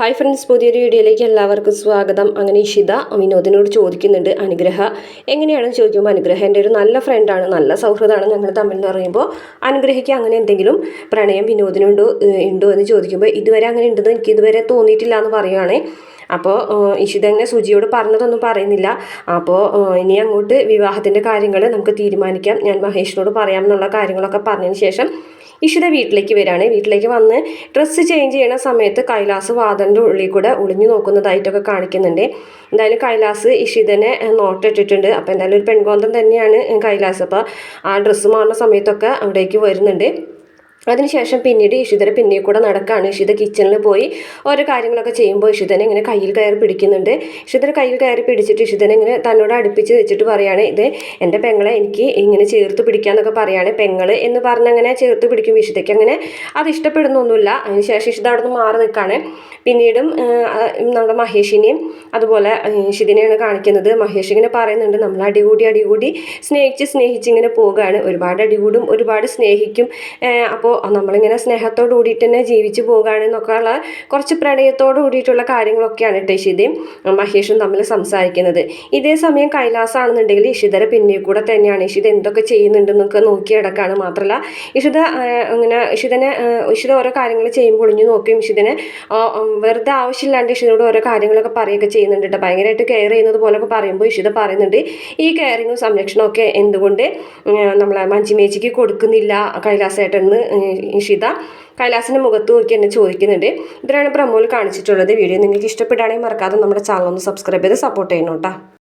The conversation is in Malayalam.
ഹായ് ഫ്രണ്ട്സ് പുതിയൊരു വീഡിയോയിലേക്ക് എല്ലാവർക്കും സ്വാഗതം. അങ്ങനെ ഇഷിത വിനോദിനോട് ചോദിക്കുന്നുണ്ട് അനുഗ്രഹ. എങ്ങനെയാണെന്ന് ചോദിക്കുമ്പോൾ അനുഗ്രഹ എന്റെ ഒരു നല്ല ഫ്രണ്ടാണ് നല്ല സൗഹൃദമാണ് ഞങ്ങൾ തമ്മിൽ എന്ന് പറയുമ്പോൾ അനുഗ്രഹിക്ക് അങ്ങനെ എന്തെങ്കിലും പ്രണയം വിനോദിനുണ്ടോ ഉണ്ടോ എന്ന് ചോദിക്കുമ്പോൾ ഇതുവരെ അങ്ങനെ ഉണ്ടെന്ന് എനിക്ക് ഇതുവരെ തോന്നിയിട്ടില്ല എന്ന് പറയുകയാണേ അപ്പോൾ ഇഷിത ഇങ്ങനെ സുജിയോട് പറഞ്ഞതൊന്നും പറയുന്നില്ല. അപ്പോൾ ഇനി അങ്ങോട്ട് വിവാഹത്തിന്റെ കാര്യങ്ങൾ നമുക്ക് തീരുമാനിക്കാം. ഞാൻ മഹേഷിനോട് പറയാം എന്നുള്ള കാര്യങ്ങളൊക്കെ പറഞ്ഞതിന് ശേഷം ഇഷിത വീട്ടിലേക്ക് വരികയാണ്. വീട്ടിലേക്ക് വന്ന് ഡ്രസ്സ് ചേഞ്ച് ചെയ്യണ സമയത്ത് കൈലാസ് വാതന്റെ ഉള്ളിൽ കൂടെ ഒളിഞ്ഞു നോക്കുന്നതായിട്ടൊക്കെ കാണിക്കുന്നുണ്ട്. എന്തായാലും കൈലാസ് ഇഷിതനെ നോട്ടിട്ടിട്ടുണ്ട് അപ്പോൾ എന്തായാലും ഒരു പെൺകോന്തം തന്നെയാണ് കൈലാസ്. അപ്പോൾ ആ ഡ്രസ്സ് മാറുന്ന സമയത്തൊക്കെ അവിടേക്ക് വരുന്നുണ്ട്. അതിനുശേഷം പിന്നീട് ഇഷിതരെ പിന്നെ കൂടെ നടക്കുകയാണ് ഇഷിത കിച്ചണിൽ പോയി ഓരോ കാര്യങ്ങളൊക്കെ ചെയ്യുമ്പോൾ ഇഷിതനെ ഇങ്ങനെ കയ്യിൽ കയറി പിടിക്കുന്നുണ്ട്. ഇഷിതരെ കയ്യിൽ കയറി പിടിച്ചിട്ട് ഇഷിതനെ ഇങ്ങനെ തന്നോട് അടുപ്പിച്ച് വെച്ചിട്ട് പറയാണ് ഇത് എന്റെ പെങ്ങളെ എനിക്ക് ഇങ്ങനെ ചേർത്ത് പിടിക്കാന്നൊക്കെ പറയാണ്. പെങ്ങൾ എന്ന് പറഞ്ഞങ്ങനെ ചേർത്ത് പിടിക്കും. ഇഷിതയ്ക്ക് അങ്ങനെ അത് ഇഷ്ടപ്പെടുന്നൊന്നുമില്ല. അതിനുശേഷം ഇഷിത അവിടെ നിന്ന് മാറി നിൽക്കുകയാണ് പിന്നീടും നമ്മുടെ മഹേഷിനെയും അതുപോലെ ഇഷിതിനെയാണ് കാണിക്കുന്നത്. മഹേഷ് ഇങ്ങനെ പറയുന്നുണ്ട് നമ്മൾ അടികൂടി അടികൂടി സ്നേഹിച്ച് സ്നേഹിച്ച് ഇങ്ങനെ പോവുകയാണ് ഒരുപാട് അടികൂടും ഒരുപാട് സ്നേഹിക്കും. അപ്പോൾ നമ്മളിങ്ങനെ സ്നേഹത്തോട് കൂടിയിട്ട് തന്നെ ജീവിച്ചു പോകുകയാണെന്നൊക്കെ ഉള്ള കുറച്ച് പ്രണയത്തോട് കൂടിയിട്ടുള്ള കാര്യങ്ങളൊക്കെയാണ് കേട്ടോ ഇഷിതയും മഹേഷും തമ്മിൽ സംസാരിക്കുന്നത്. ഇതേ സമയം കൈലാസാണെന്നുണ്ടെങ്കിൽ ഇഷിതരെ പിന്നെ കൂടെ തന്നെയാണ് ഇഷിത എന്തൊക്കെ ചെയ്യുന്നുണ്ടെന്നൊക്കെ നോക്കി കിടക്കാണ് മാത്രമല്ല ഇഷിത ഇങ്ങനെ ഇഷിതനെ ഇഷിത ഓരോ കാര്യങ്ങൾ ചെയ്യുമ്പോൾ ഒളിഞ്ഞു നോക്കുകയും ഇഷിതനെ വെറുതെ ആവശ്യമില്ലാണ്ട് ഇഷിതയോട് ഓരോ കാര്യങ്ങളൊക്കെ പറയുകയൊക്കെ ചെയ്യുന്നുണ്ട് കേട്ടോ. ഭയങ്കരമായിട്ട് കെയർ ചെയ്യുന്നത് പോലൊക്കെ പറയുമ്പോൾ ഇഷിത പറയുന്നുണ്ട് ഈ കെയറിങ്ങും സംരക്ഷണമൊക്കെ എന്തുകൊണ്ട് നമ്മളെ മഞ്ചിമേച്ചിക്ക് കൊടുക്കുന്നില്ല കൈലാസേട്ടെന്ന് ഇഷിത കൈലാസിന്റെ മുഖത്ത് നോക്കി എന്നെ ചോദിക്കുന്നുണ്ട്. ഇത്രയാണ് പ്രമോയിൽ കാണിച്ചിട്ടുള്ളത്. വീഡിയോ നിങ്ങൾക്ക് ഇഷ്ടപ്പെടുകയാണെങ്കിൽ മറക്കാതെ നമ്മുടെ ചാനൽ ഒന്ന് സബ്സ്ക്രൈബ് ചെയ്ത് സപ്പോർട്ട് ചെയ്യണം കേട്ടോ.